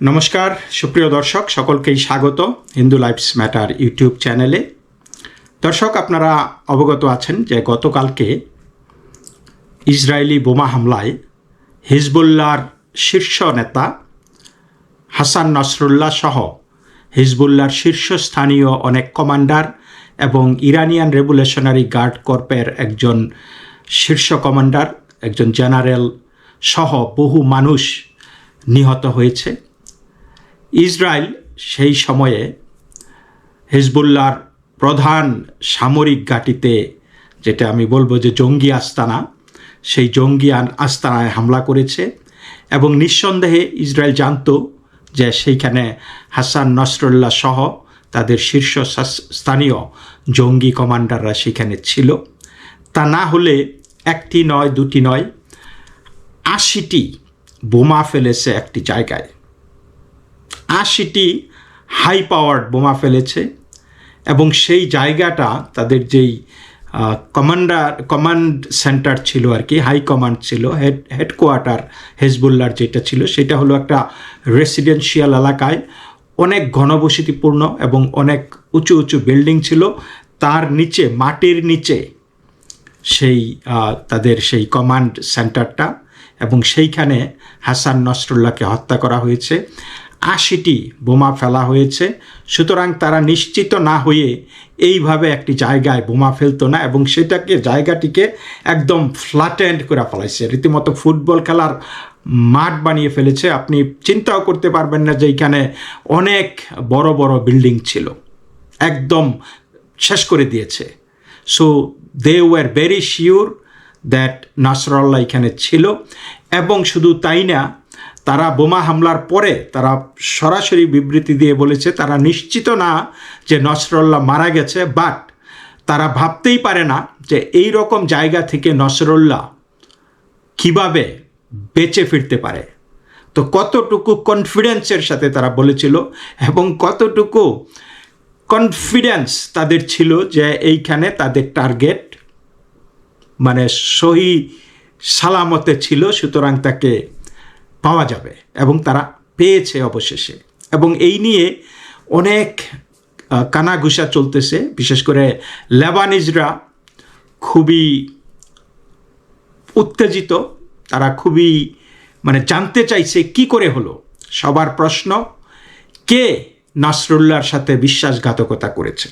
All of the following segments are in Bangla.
নমস্কার, সুপ্রিয় দর্শক, সকলকেই স্বাগত হিন্দু লাইফস ম্যাটার ইউটিউব চ্যানেলে। দর্শক, আপনারা অবগত আছেন যে গতকালকে ইসরায়েলি বোমা হামলায় হিজবুল্লাহর শীর্ষ নেতা হাসান নসরুল্লাহ সহ হিজবুল্লাহর শীর্ষস্থানীয় অনেক কমান্ডার এবং ইরানিয়ান রেভুলেশনারি গার্ড কর্পের একজন শীর্ষ কমান্ডার, একজন জেনারেল সহ বহু মানুষ নিহত হয়েছে। ইসরায়েল সেই সময়ে হিজবুল্লাহর প্রধান সামরিক ঘাঁটিতে, যেটা আমি বলব যে জঙ্গি আস্তানা, সেই জঙ্গি আস্তানায় হামলা করেছে এবং নিঃসন্দেহে ইসরায়েল জানতো যে সেইখানে হাসান নসরুল্লাহ সহ তাদের শীর্ষ স্থানীয় জঙ্গি কমান্ডাররা সেখানে ছিল। তা না হলে একটি নয়, দুটি নয়, আশিটি বোমা ফেলেছে একটি জায়গায়। আশিটি হাই পাওয়ার্ড বোমা ফেলেছে এবং সেই জায়গাটা তাদের যেই কমান্ডার কমান্ড সেন্টার ছিল আর কি হাই কমান্ড ছিল হেড হেডকোয়ার্টার হেজবুল্লার যেটা ছিল, সেটা হলো একটা রেসিডেন্সিয়াল এলাকায় অনেক ঘনবসতিপূর্ণ এবং অনেক উঁচু উঁচু বিল্ডিং ছিল। তার নিচে, মাটির নিচে সেই তাদের সেই কমান্ড সেন্টারটা এবং সেইখানে হাসান নসরুল্লাহকে হত্যা করা হয়েছে। আশিটি বোমা ফেলা হয়েছে। সুতরাং তারা নিশ্চিত না হয়ে এইভাবে একটি জায়গায় বোমা ফেলতো না এবং সেটাকে, জায়গাটিকে একদম ফ্ল্যাটেন্ড করে ফেলাইছে। রীতিমতো ফুটবল খেলার মাঠ বানিয়ে ফেলেছে। আপনি চিন্তাও করতে পারবেন না যে এইখানে অনেক বড় বড় বিল্ডিং ছিল। একদম শেষ করে দিয়েছে। So they were very sure that Nasrallah এখানে ছিল এবং শুধু তাই না তারা বোমা হামলার পরে তারা সরাসরি বিবৃতি দিয়ে বলেছে, তারা নিশ্চিত না যে নসরল্লাহ মারা গেছে বাট তারা ভাবতেই পারে না যে এই রকম জায়গা থেকে নসরল্লাহ কীভাবে বেঁচে ফিরতে পারে। তো কতটুকু কনফিডেন্সের সাথে তারা বলেছিল এবং কতটুকু কনফিডেন্স তাদের ছিল যে এইখানে তাদের টার্গেট মানে সহি সালামতে ছিল, সুতরাং তাকে পাওয়া যাবে এবং তারা পেয়েছে অবশেষে। এবং এই নিয়ে অনেক কানাঘুষা চলতেছে। বিশেষ করে লেবানিজরা খুবই উত্তেজিত। তারা খুবই মানে জানতে চাইছে কি করে হলো। সবার প্রশ্ন, কে নাসরুল্লাহর সাথে বিশ্বাসঘাতকতা করেছে?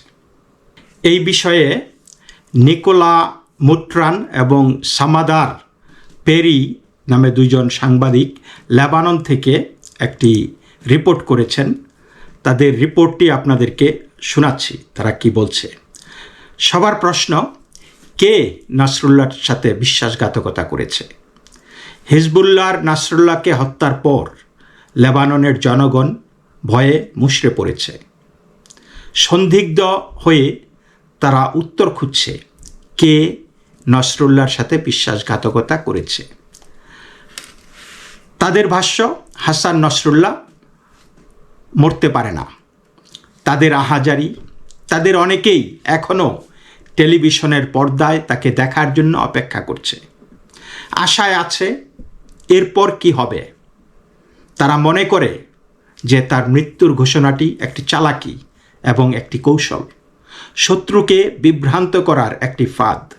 এই বিষয়ে নিকোলা মুট্রান এবং সামাদার পেরি নামে দুইজন সাংবাদিক লেবানন থেকে একটি রিপোর্ট করেছেন। তাদের রিপোর্টটি আপনাদেরকে শোনাচ্ছি, তারা কি বলছে। সবার প্রশ্ন, কে নাসরুল্লাহর সাথে বিশ্বাসঘাতকতা করেছে? হিজবুল্লাহর নাসরুল্লাহকে হত্যার পর লেবাননের জনগণ ভয়ে মুষড়ে পড়েছে। সন্দিগ্ধ হয়ে তারা উত্তর খুঁজছে, কে নসরুল্লাহর সাথে বিশ্বাসঘাতকতা করেছে? তাদের ভাষ্য, হাসান নসরুল্লাহ মরতে পারে না। তাদের আহাজারি, তাদের অনেকেই এখনও টেলিভিশনের পর্দায় তাকে দেখার জন্য অপেক্ষা করছে। আশায় আছে, এরপর কি হবে? তারা মনে করে যে তার মৃত্যুর ঘোষণাটি একটি চালাকি এবং একটি কৌশল। শত্রুকে বিভ্রান্ত করার একটি ফাঁদ।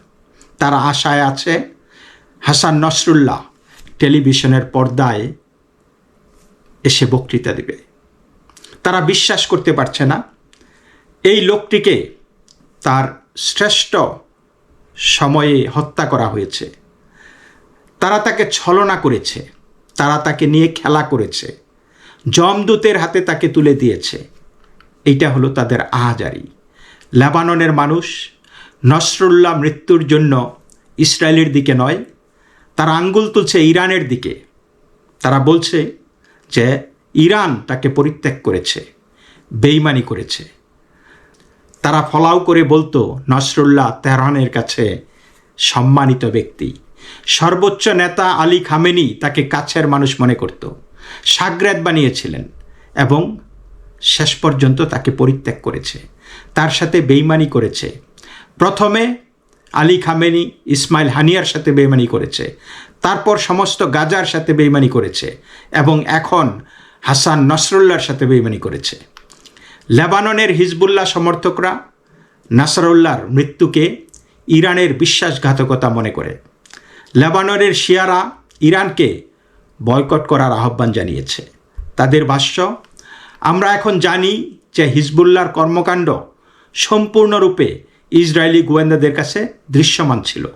তারা আশায় আছে, হাসান নসরুল্লাহ টেলিভিশনের পর্দায় এসে বক্তৃতা দিবে। তারা বিশ্বাস করতে পারছে না। এই লোকটিকে তার শ্রেষ্ঠ সময়ে হত্যা করা হয়েছে। তারা তাকে ছলনা করেছে। তারা তাকে নিয়ে খেলা করেছে। জমদূতের হাতে তাকে তুলে দিয়েছে। এইটা হলো তাদের আহাজারি। লেবাননের মানুষ নসরুল্লাহ মৃত্যুর জন্য ইসরায়েলের দিকে নয় তারা আঙ্গুল তুলছে ইরানের দিকে। তারা বলছে যে ইরান তাকে পরিত্যাগ করেছে, বেইমানি করেছে। তারা ফলাও করে বলতো, নসরুল্লাহ তেহরানের কাছে সম্মানিত ব্যক্তি। সর্বোচ্চ নেতা আলী খামেনি তাকে কাছের মানুষ মনে করত, সাগ্রাত বানিয়েছিলেন এবং শেষ পর্যন্ত তাকে পরিত্যাগ করেছে, তার সাথে বেইমানি করেছে। প্রথমে আলী খামেনি, ইসমাইল হানিয়ার সাথে বেইমানি করেছে। তারপর সমস্ত গাজার সাথে বেইমানি করেছে এবং এখন হাসান নসরুল্লাহর সাথে বেইমানি করেছে। লেবাননের হিজবুল্লাহ সমর্থকরা নাসরুল্লাহর মৃত্যুকে ইরানের বিশ্বাসঘাতকতা মনে করে। লেবাননের শিয়ারা ইরানকে বয়কট করার আহ্বান জানিয়েছে। তাদের ভাষ্য, আমরা এখন জানি যে হিজবুল্লাহর কর্মকাণ্ড সম্পূর্ণরূপে ইসরায়েলি গোয়েন্দাদের কাছে দৃশ্যমান ছিল।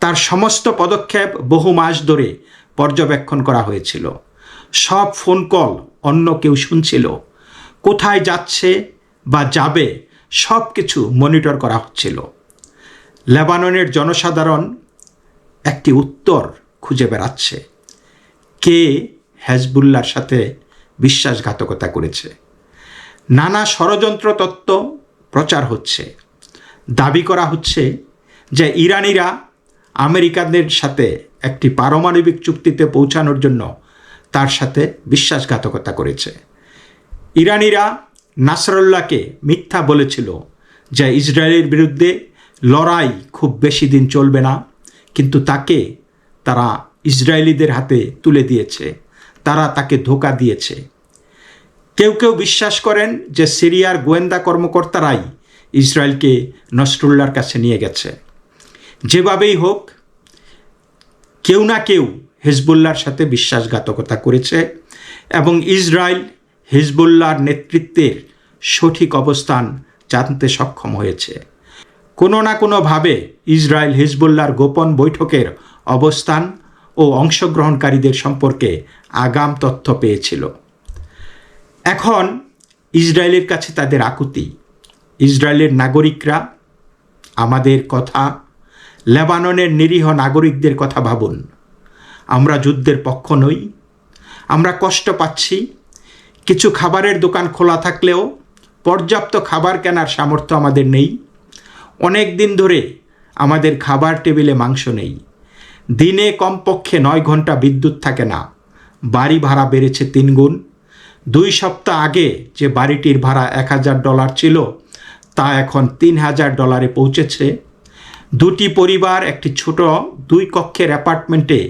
তার সমস্ত পদক্ষেপ বহু মাস ধরে পর্যবেক্ষণ করা হয়েছিল। সব ফোন কল অন্য কেউ শুনছিল। কোথায় যাচ্ছে বা যাবে সব কিছু মনিটর করা হচ্ছিল। লেবাননের জনসাধারণ একটি উত্তর খুঁজে বেড়াচ্ছে। কে হেজবুল্লার সাথে বিশ্বাসঘাতকতা করেছে? নানা ষড়যন্ত্র তত্ত্ব প্রচার হচ্ছে। দাবি করা হচ্ছে যে ইরানিরা আমেরিকানদের সাথে একটি পারমাণবিক চুক্তিতে পৌঁছানোর জন্য তার সাথে বিশ্বাসঘাতকতা করেছে। ইরানিরা নাসরুল্লাহকে মিথ্যা বলেছিল যে ইসরায়েলের বিরুদ্ধে লড়াই খুব বেশি দিন চলবে না, কিন্তু তাকে তারা ইসরায়েলিদের হাতে তুলে দিয়েছে, তারা তাকে ধোকা দিয়েছে। কেউ কেউ বিশ্বাস করেন যে সিরিয়ার গোয়েন্দা কর্মকর্তারাই ইসরায়েলকে নসরুল্লাহর কাছে নিয়ে গেছে। যেভাবেই হোক, কেউ না কেউ হিজবুল্লাহর সাথে বিশ্বাসঘাতকতা করেছে এবং ইসরায়েল হিজবুল্লাহর নেতৃত্বের সঠিক অবস্থান জানতে সক্ষম হয়েছে। কোনো না কোনোভাবে ইসরায়েল হিজবুল্লাহর গোপন বৈঠকের অবস্থান ও অংশগ্রহণকারীদের সম্পর্কে আগাম তথ্য পেয়েছিল। এখন ইসরায়েলের কাছে তাদের আকুতি ইসরায়েলের নাগরিকরা আমাদের কথা, লেবাননের নিরীহ নাগরিকদের কথা ভাবুন। আমরা যুদ্ধের পক্ষ নই। আমরা কষ্ট পাচ্ছি। কিছু খাবারের দোকান খোলা থাকলেও পর্যাপ্ত খাবার কেনার সামর্থ্য আমাদের নেই। অনেক দিন ধরে আমাদের খাবার টেবিলে মাংস নেই। দিনে কমপক্ষে নয় ঘণ্টা বিদ্যুৎ থাকে না। বাড়ি ভাড়া বেড়েছে তিন গুণ দুই সপ্তাহ আগে যে বাড়িটির ভাড়া এক হাজার ডলার ছিল তা এখন তিন হাজার ডলারে পৌঁছেছে। দুটি পরিবার, একটি ছোট, দুই কক্ষের অ্যাপার্টমেন্টে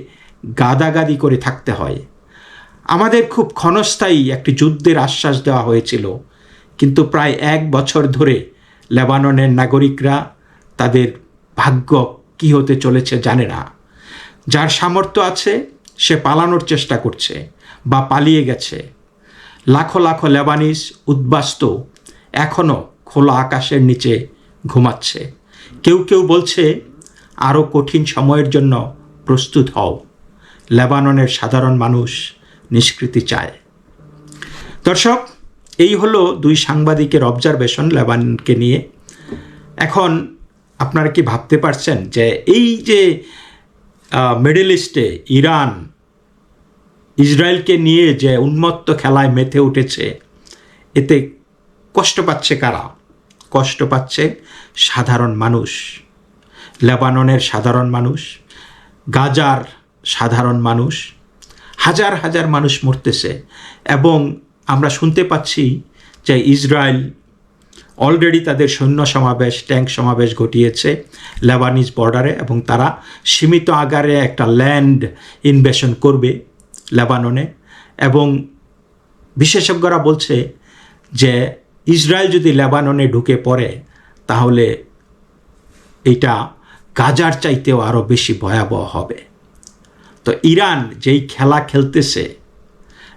গাদাগাদি করে থাকতে হয়। আমাদের খুব ক্ষণস্থায়ী একটি যুদ্ধের আশ্বাস দেওয়া হয়েছিল, কিন্তু প্রায় এক বছর ধরে লেবাননের নাগরিকরা তাদের ভাগ্য কী হতে চলেছে জানে না। যার সামর্থ্য আছে, সে পালানোর চেষ্টা করছে বা পালিয়ে গেছে। লাখো লাখো লেবানিস উদ্বাস্ত এখনও খোলা আকাশের নিচে ঘুমাচ্ছে। কেউ কেউ বলছে আরও কঠিন সময়ের জন্য প্রস্তুত হও। লেবাননের সাধারণ মানুষ নিষ্কৃতি চায়। দর্শক, এই হলো দুই সাংবাদিকের অবজারভেশন লেবানকে নিয়ে। এখন আপনারা কি ভাবতে পারছেন যে এই যে মিডল ইস্টে ইরান ইসরায়েলকে নিয়ে যে উন্মত্ত খেলায় মেতে উঠেছে, এতে কষ্ট পাচ্ছে কারা? কষ্ট পাচ্ছে সাধারণ মানুষ। লেবাননের সাধারণ মানুষ, গাজার সাধারণ মানুষ, হাজার হাজার মানুষ মরতেছে এবং আমরা শুনতে পাচ্ছি যে ইসরায়েল অলরেডি তাদের সৈন্য সমাবেশ, ট্যাঙ্ক সমাবেশ ঘটিয়েছে লেবানিজ বর্ডারে এবং তারা সীমিত আকারে একটা ল্যান্ড ইনভেশন করবে লেবাননে এবং বিশেষজ্ঞরা বলছে যে ইসরায়েল যদি লেবাননে ঢুকে পড়ে, তাহলে এটা গাজার চাইতেও আরও বেশি ভয়াবহ হবে। তো ইরান যেই খেলা খেলতেছে,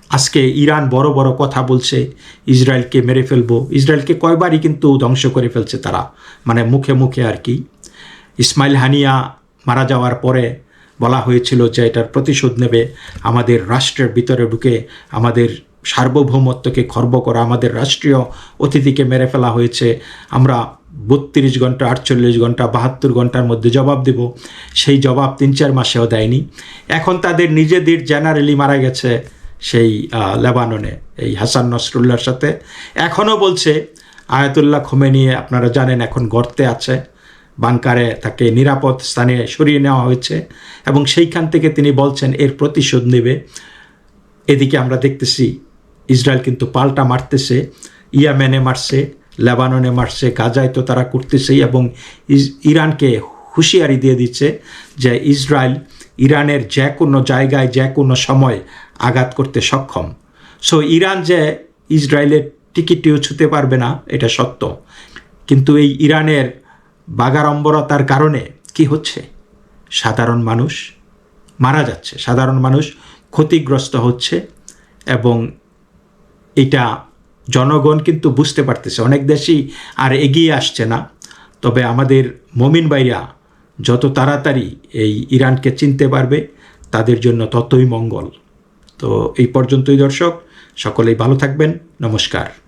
আজকে ইরান বড় বড় কথা বলছে, ইসরায়েলকে মেরে ফেলব। ইসরায়েলকে কয়বারই কিন্তু ধ্বংস করে ফেলছে তারা। মানে মুখে মুখে আর কি। ইসমাইল হানিয়া মারা যাওয়ার পরে বলা হয়েছিল যে এটার প্রতিশোধ নেবে। আমাদের রাষ্ট্রের ভিতরে ঢুকে আমাদের সার্বভৌমত্বকে খর্ব করা আমাদের রাষ্ট্রীয় অতিথিকে মেরে ফেলা হয়েছে। আমরা বত্রিশ ঘণ্টা, আটচল্লিশ ঘণ্টা, বাহাত্তর ঘণ্টার মধ্যে জবাব দেব। সেই জবাব তিন চার মাসেও দেয়নি। এখন তাদের নিজেদের জেনারেলি মারা গেছে সেই লেবাননে, এই হাসান নসরুল্লাহর সাথে। এখনও বলছে, আয়াতুল্লাহ খোমেনি, আপনারা জানেন এখন গর্তে আছে। বাংকারে তাকে নিরাপদ স্থানে সরিয়ে নেওয়া হয়েছে এবং সেইখান থেকে তিনি বলছেন, এর প্রতিশোধ নেবে। এদিকে আমরা দেখতেছি ইসরায়েল কিন্তু পাল্টা মারতেছে, ইয়ামেনে মারছে, লেবাননে মারছে, গাজায় তো তারা করতেছেই এবং ইরানকে হুঁশিয়ারি দিয়ে দিচ্ছে যে ইসরায়েল ইরানের যে কোনো জায়গায় যে কোনো সময় আঘাত করতে সক্ষম। সো ইরান যে ইসরায়েলের টিকিটিও ছুতে পারবে না, এটা সত্য। কিন্তু এই ইরানের বাগাড়ম্বরতার কারণে কি হচ্ছে? সাধারণ মানুষ মারা যাচ্ছে, সাধারণ মানুষ ক্ষতিগ্রস্ত হচ্ছে এবং এটা জনগণ কিন্তু বুঝতে পারতেছে, অনেক দেশই আর এগিয়ে আসছে না। তবে আমাদের মমিন ভাইরা যত তাড়াতাড়ি এই ইরানকে চিনতে পারবে, তাদের জন্য ততই মঙ্গল। তো এই পর্যন্তই দর্শক, সকলেই ভালো থাকবেন, নমস্কার।